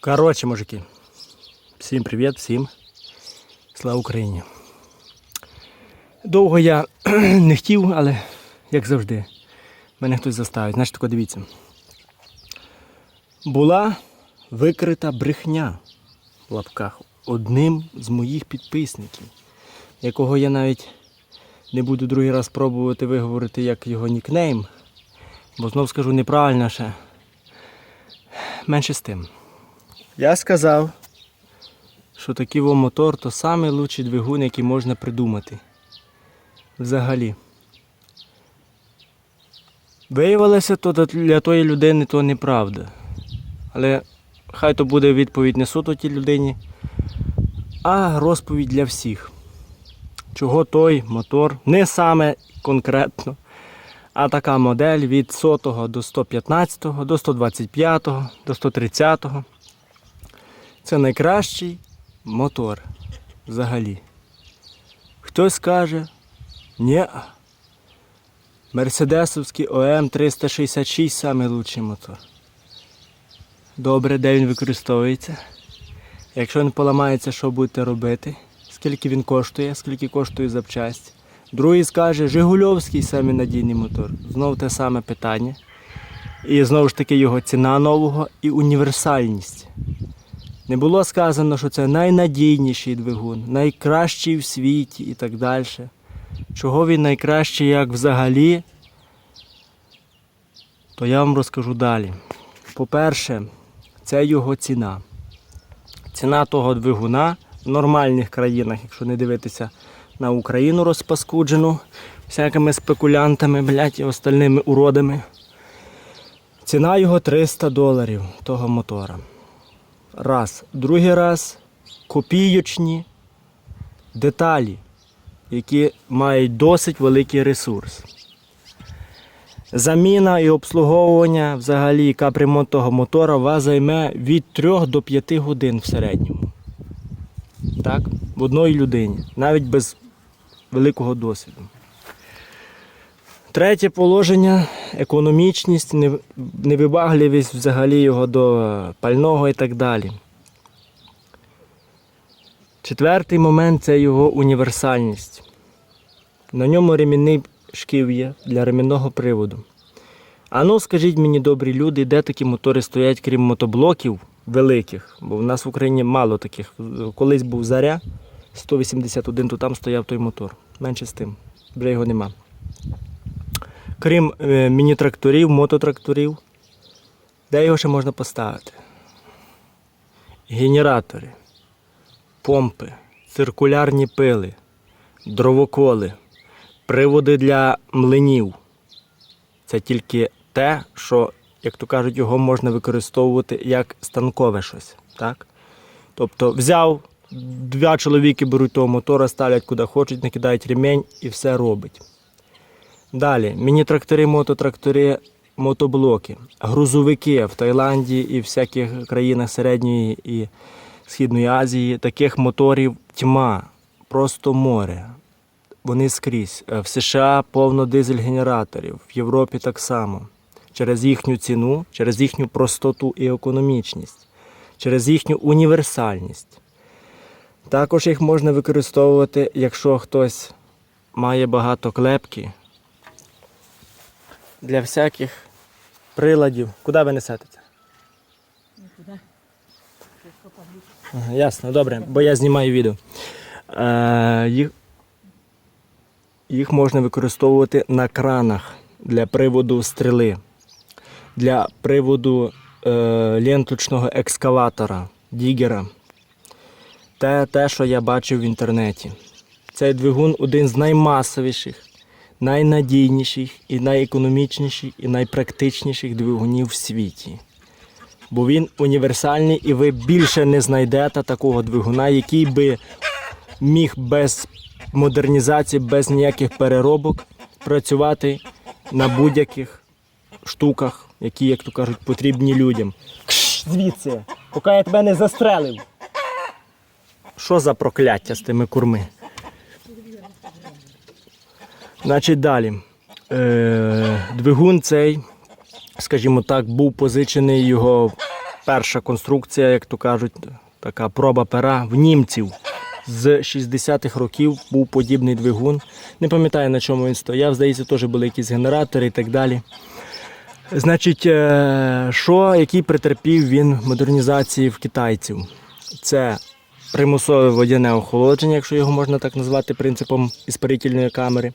Коротше, мужики. Всім привіт, всім. Слава Україні. Довго я не хотів, але як завжди, мене хтось заставить. Значить, тако дивіться. Була викрита брехня в лапках одним з моїх підписників, якого я навіть не буду другий раз пробувати виговорити як його нікнейм, бо знов скажу неправильно ще. Менше з тим. Я сказав, що такий мотор то найкращий двигун, який можна придумати. Взагалі. Виявилося, то для тої людини то неправда. Але хай то буде відповідь не суто тій людині, а розповідь для всіх. Чого той мотор, не саме конкретно, а така модель від 100 до 115, до 125, до 130. Це найкращий мотор взагалі. Хтось скаже, ні. Мерседесовський ОМ 366 найкращий мотор. Добре, де він використовується. Якщо він поламається, що будете робити? Скільки він коштує, скільки коштує запчасть. Другий скаже, Жигульовський самий надійний мотор. Знову те саме питання. І знову ж таки його ціна нового і універсальність. Не було сказано, що це найнадійніший двигун, найкращий в світі і так далі. Чого він найкращий як взагалі, то я вам розкажу далі. По-перше, це його ціна. Ціна того двигуна в нормальних країнах, якщо не дивитися на Україну розпаскуджену всякими спекулянтами, блядь, і остальними уродами. Ціна його 300 доларів того мотора. Раз. Другий раз копійочні деталі, які мають досить великий ресурс. Заміна і обслуговування взагалі капремонт того мотора вас займе від 3 до 5 годин в середньому. Так? В одній людині, навіть без великого досвіду. Третє положення економічність, невибагливість взагалі його до пального і так далі. Четвертий момент це його універсальність. На ньому ремінний шків є для ремінного приводу. А ну скажіть мені, добрі люди, де такі мотори стоять, крім мотоблоків великих, бо в нас в Україні мало таких. Колись був заря 181, то там стояв той мотор. Менше з тим. Вже його нема. Крім е, міні-тракторів, мототракторів, де його ще можна поставити? Генератори, помпи, циркулярні пили, дровоколи, приводи для млинів. Це тільки те, що, як то кажуть, його можна використовувати як станкове щось. Так? Тобто взяв, два чоловіки беруть того мотора, ставлять куди хочуть, накидають ремень і все робить. Далі, міні-трактори, мототрактори, мотоблоки, грузовики в Таїланді і всяких країнах Середньої і Східної Азії. Таких моторів тьма, просто море. Вони скрізь. Е, В США повно дизель-генераторів, в Європі так само. Через їхню ціну, через їхню простоту і економічність, через їхню універсальність. Також їх можна використовувати, якщо хтось має багато клепки для всяких приладів. Куди ви несете? це? Ясно, добре, бо я знімаю відео. Е, їх, їх можна використовувати на кранах для приводу стріли, для приводу е, ленточного екскаватора, дігера. Те, те, що я бачив в інтернеті. Цей двигун один з наймасовіших, найнадійніших і найекономічніших і найпрактичніших двигунів в світі. Бо він універсальний і ви більше не знайдете такого двигуна, який би міг без модернізації, без ніяких переробок працювати на будь-яких штуках, які, як то кажуть, потрібні людям. Кш, звідси, поки я тебе не застрелив. Що за прокляття з тими курми? Значить, далі. Е, двигун цей, скажімо так, був позичений його перша конструкція, як то кажуть, така проба пера в німців. З 60-х років був подібний двигун. Не пам'ятаю на чому він стояв. Здається, теж були якісь генератори і так далі. Значить, е, що, який претерпів він модернізації в китайців? Це примусове водяне охолодження, якщо його можна так назвати принципом іспарительної камери.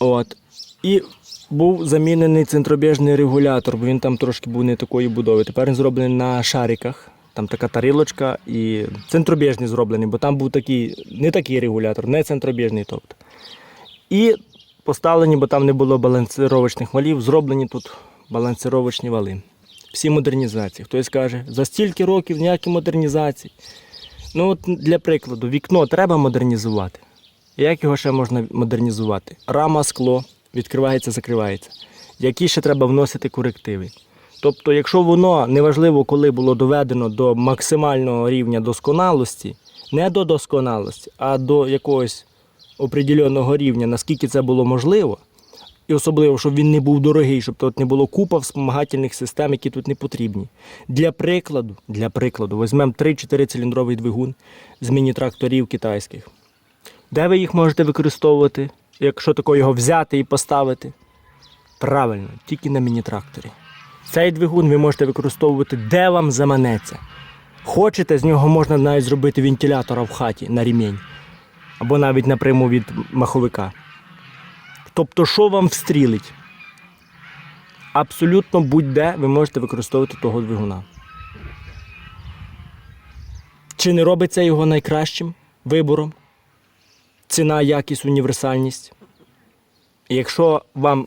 От. І був замінений центробіжний регулятор, бо він там трошки був не такої будови. Тепер він зроблений на шариках. Там така тарілочка і центробіжний зроблений, бо там був такий, не такий регулятор, не центробіжний. Тобто. І поставлені, бо там не було балансировочних валів, зроблені тут балансировочні вали. Всі модернізації. Хтось каже, за стільки років ніякі модернізації. Ну, от для прикладу, вікно треба модернізувати. Як його ще можна модернізувати? Рама, скло, відкривається, закривається. Які ще треба вносити корективи? Тобто, якщо воно неважливо, коли було доведено до максимального рівня досконалості, не до досконалості, а до якогось определеного рівня, наскільки це було можливо, і особливо, щоб він не був дорогий, щоб тут не було купа вспомагательних систем, які тут не потрібні. Для прикладу, для прикладу, візьмемо 3-4 циліндровий двигун з міні-тракторів китайських. Де ви їх можете використовувати, якщо тако його взяти і поставити? Правильно, тільки на міні-тракторі. Цей двигун ви можете використовувати де вам заманеться. Хочете, з нього можна навіть зробити вентилятора в хаті на рімень. Або навіть напряму від маховика. Тобто, що вам встрілить? Абсолютно будь-де ви можете використовувати того двигуна. Чи не робиться його найкращим вибором? Ціна, якість, універсальність. Якщо вам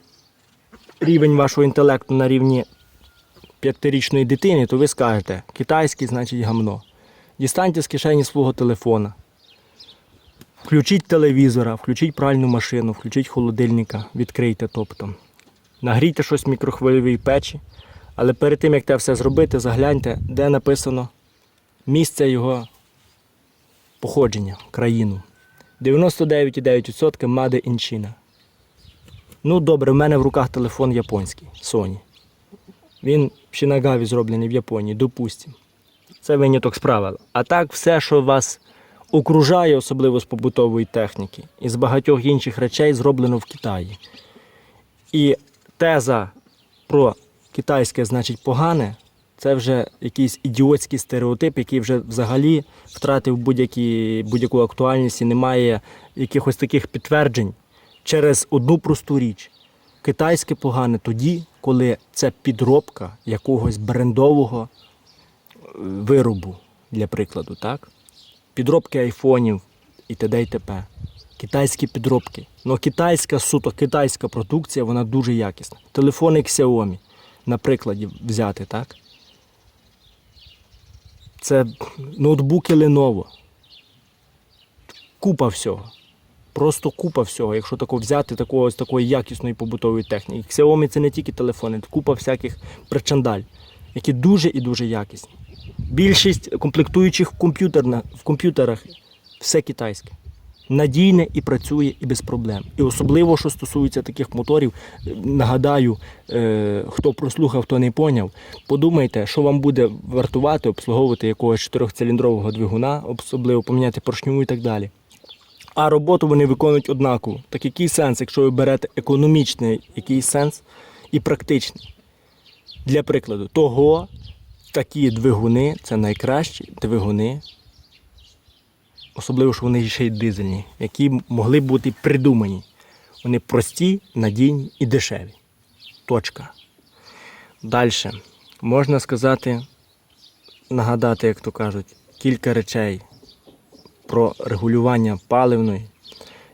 рівень вашого інтелекту на рівні п'ятирічної дитини, то ви скажете, китайський значить гамно. Дістаньте з кишені свого телефона. Включіть телевізора, включіть пральну машину, включіть холодильника, відкрийте тобто. Нагрійте щось в мікрохвильовій печі, але перед тим, як це все зробити, загляньте, де написано місце його походження, країну. 99,9% Made in China. Ну добре, в мене в руках телефон японський, Sony. Він в Шинагаві зроблений в Японії, допустимо. Це виняток з правил. А так, все, що вас окружає, особливо з побутової техніки, і з багатьох інших речей зроблено в Китаї. І теза про китайське значить погане, це вже якийсь ідіотський стереотип, який вже взагалі втратив будь-які, будь-яку актуальність і немає якихось таких підтверджень через одну просту річ. Китайське погане тоді, коли це підробка якогось брендового е, виробу, для прикладу, так? Підробки айфонів і т.д. і т.п. Китайські підробки. Ну, китайська, суто китайська продукція, вона дуже якісна. Телефони Xiaomi, на прикладі взяти, так? Це ноутбуки Lenovo. Купа всього. Просто купа всього, якщо тако взяти такого, з такої якісної побутової техніки. Xiaomi це не тільки телефони, це купа всяких причандаль, які дуже і дуже якісні. Більшість комплектуючих в, в комп'ютерах все китайське. Надійне і працює і без проблем. І особливо, що стосується таких моторів, нагадаю, е, хто прослухав, хто не поняв, подумайте, що вам буде вартувати обслуговувати якогось чотирьохциліндрового двигуна, особливо поміняти поршню і так далі. А роботу вони виконують однаково. Так який сенс, якщо ви берете економічний який сенс і практичний? Для прикладу, того такі двигуни це найкращі двигуни, особливо, що вони ще й дизельні, які могли бути придумані. Вони прості, надійні і дешеві. Точка. Далі. Можна сказати, нагадати, як то кажуть, кілька речей про регулювання паливної.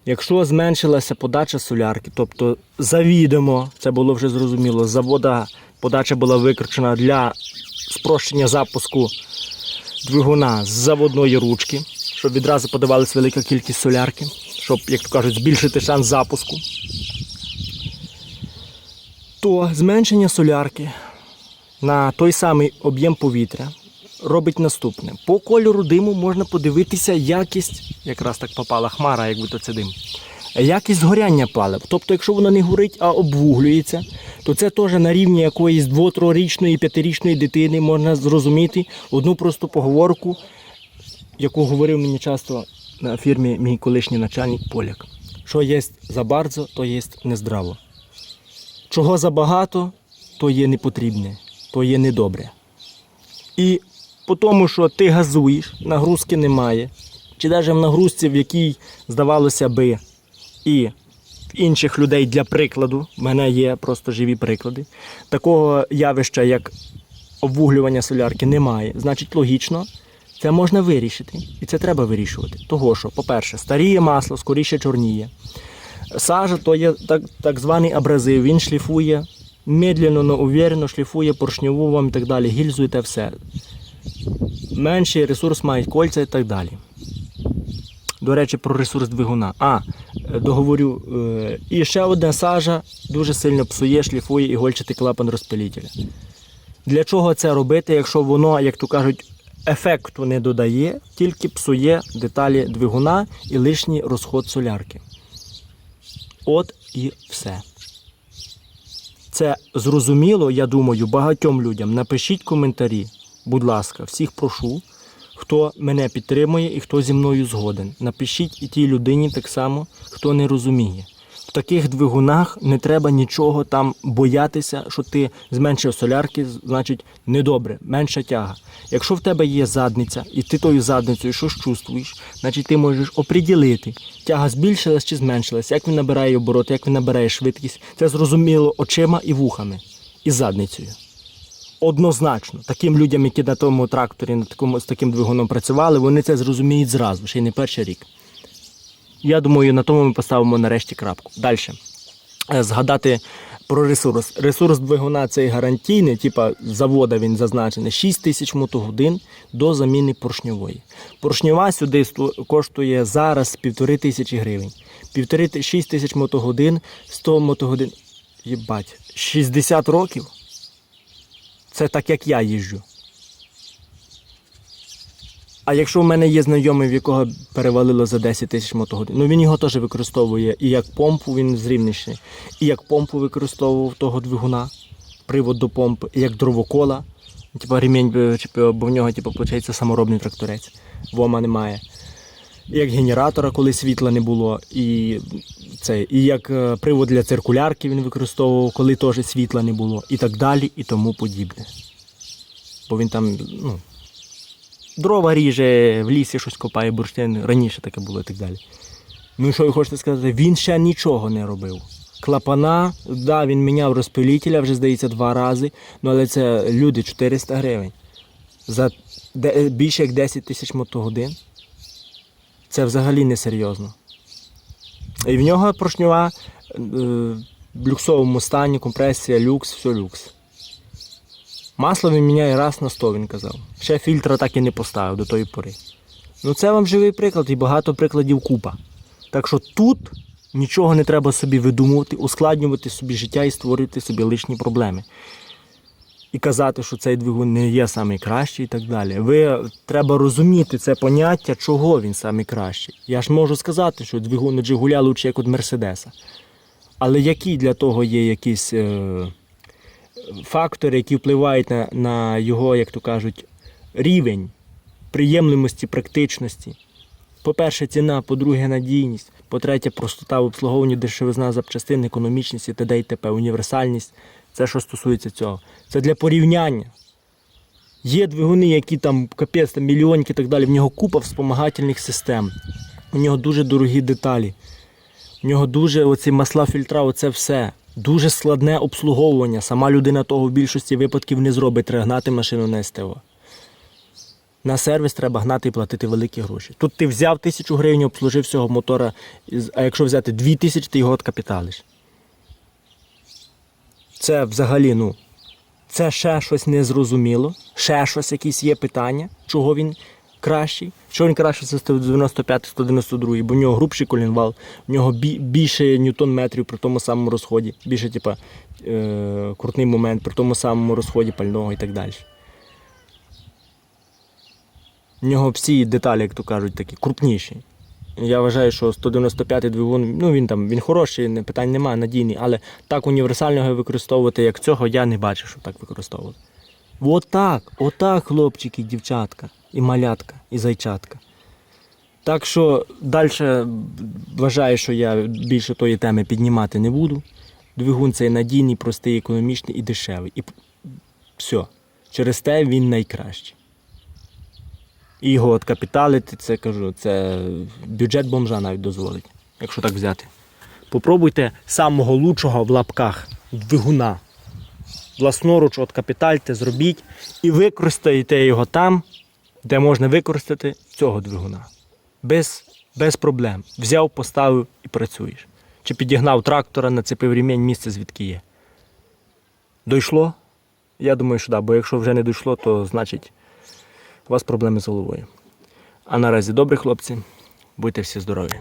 Якщо зменшилася подача солярки, тобто завідомо, це було вже зрозуміло, завода подача була викручена для спрощення запуску двигуна з заводної ручки, щоб відразу подавалась велика кількість солярки, щоб, як то кажуть, збільшити шанс запуску, то зменшення солярки на той самий об'єм повітря робить наступне. По кольору диму можна подивитися якість, якраз так попала хмара, як будто це дим. якість згоряння палив. Тобто, якщо воно не горить, а обвуглюється, то це теж на рівні якоїсь 2-3-річної, 5-річної дитини можна зрозуміти одну просту поговорку, яку говорив мені часто на фірмі мій колишній начальник поляк. Що є забарзо, то є нездраво. Чого забагато, то є непотрібне, то є недобре. І по тому, що ти газуєш, нагрузки немає, чи навіть в нагрузці, в якій, здавалося би, і в інших людей для прикладу, в мене є просто живі приклади, такого явища, як обвуглювання солярки, немає. Значить, логічно, це можна вирішити. І це треба вирішувати. Того що, по-перше, старіє масло, скоріше чорніє. Сажа то є так, так званий абразив, він шліфує медленно, но уверенно шліфує поршньову вам і так далі, гільзу і те все. Менший ресурс мають кольця і так далі. До речі, про ресурс двигуна. А, договорю. е, І ще одна сажа дуже сильно псує, шліфує ігольчатий клапан розпилітеля. Для чого це робити, якщо воно, як то кажуть, ефекту не додає, тільки псує деталі двигуна і лишній розход солярки. От і все. Це зрозуміло, я думаю, багатьом людям. Напишіть коментарі, будь ласка, всіх прошу, хто мене підтримує і хто зі мною згоден. Напишіть і тій людині так само, хто не розуміє. Таких двигунах не треба нічого там боятися, що ти зменшив солярки, значить недобре, менша тяга. Якщо в тебе є задниця, і ти тою задницею щось чувствуєш, значить ти можеш оприділити, тяга збільшилась чи зменшилась, як він набирає обороти, як він набирає швидкість. Це зрозуміло очима і вухами, і задницею. Однозначно, таким людям, які на тому тракторі, на такому, з таким двигуном працювали, вони це зрозуміють зразу, ще й не перший рік. Я думаю, на тому ми поставимо нарешті крапку. Далі. Згадати про ресурс. Ресурс двигуна цей гарантійний, типа завода він зазначений 6 тисяч мотогодин до заміни поршньової. Поршньова сюди коштує зараз півтори тисячі гривень. Півтори 6 тисяч мотогодин, 100 мотогодин. Єбать, 60 років. Це так, як я їжджу. А якщо в мене є знайомий, в якого перевалило за 10 тисяч мотогодин, ну він його теж використовує і як помпу, він з і як помпу використовував того двигуна, привод до помпи, і як дровокола. Типа ремінь, типу, бо в нього, типу, виходить, саморобний тракторець. Вома немає. І як генератора, коли світла не було, і, це, і як е, привод для циркулярки він використовував, коли теж світла не було, і так далі, і тому подібне. Бо він там, ну, дрова ріже, в лісі щось копає, бурштин, раніше таке було і так далі. Ну що ви хочете сказати? Він ще нічого не робив. Клапана, да, він міняв розпилітеля вже, здається, два рази, ну але це люди 400 гривень. За більше як 10 тисяч мотогодин. Це взагалі не серйозно. І в нього поршньова е, в люксовому стані, компресія, люкс, все люкс. Масло він міняє раз на 100, він казав. Ще фільтра так і не поставив до тої пори. Ну це вам живий приклад і багато прикладів купа. Так що тут нічого не треба собі видумувати, ускладнювати собі життя і створювати собі лишні проблеми. І казати, що цей двигун не є найкращий і так далі. Ви треба розуміти це поняття, чого він найкращий. Я ж можу сказати, що двигун від Жигуля лучше, як від Мерседеса. Але які для того є якісь е, фактори, які впливають на, на його, як то кажуть, рівень приємливості, практичності? По-перше, ціна, по-друге, надійність, по-третє, простота в обслуговуванні, дешевизна запчастин, економічність і т.д. і т.п. універсальність. Це що стосується цього. Це для порівняння. Є двигуни, які там капець, там мільйонки і так далі. В нього купа вспомагательних систем. У нього дуже дорогі деталі. У нього дуже оці масла фільтра, оце все. Дуже складне обслуговування. Сама людина того в більшості випадків не зробить, треба гнати машину на СТО. На сервіс треба гнати і платити великі гроші. Тут ти взяв тисячу гривень, обслужив цього мотора, а якщо взяти дві тисячі, ти його откапіталиш. Це взагалі, ну, це ще щось незрозуміло, ще щось, якісь є питання, чого він кращий. Чого він кращий за 195-192, бо в нього грубший колінвал, в нього бі- більше ньютон-метрів при тому самому розході, більше, типа, е- крутний момент при тому самому розході пального і так далі. В нього всі деталі, як то кажуть, такі крупніші. Я вважаю, що 195 двигун, ну він там він хороший, питань немає, надійний, але так універсально його використовувати, як цього, я не бачу, що так використовувати. Отак, отак, хлопчики, дівчатка, і малятка, і зайчатка. Так що далі вважаю, що я більше тої теми піднімати не буду. Двигун цей надійний, простий, економічний і дешевий. І все. Через те він найкращий. І його от капіталити, це кажу, це бюджет бомжа навіть дозволить, якщо так взяти. Попробуйте самого лучшого в лапках двигуна. Власноруч от капітальте, зробіть і використаєте його там, де можна використати цього двигуна. Без, без проблем. Взяв, поставив і працюєш. Чи підігнав трактора, нацепив рівень місце звідки є. Дійшло? Я думаю, що так, бо якщо вже не дійшло, то значить у вас проблеми з головою. А наразі добрі хлопці, будьте всі здорові.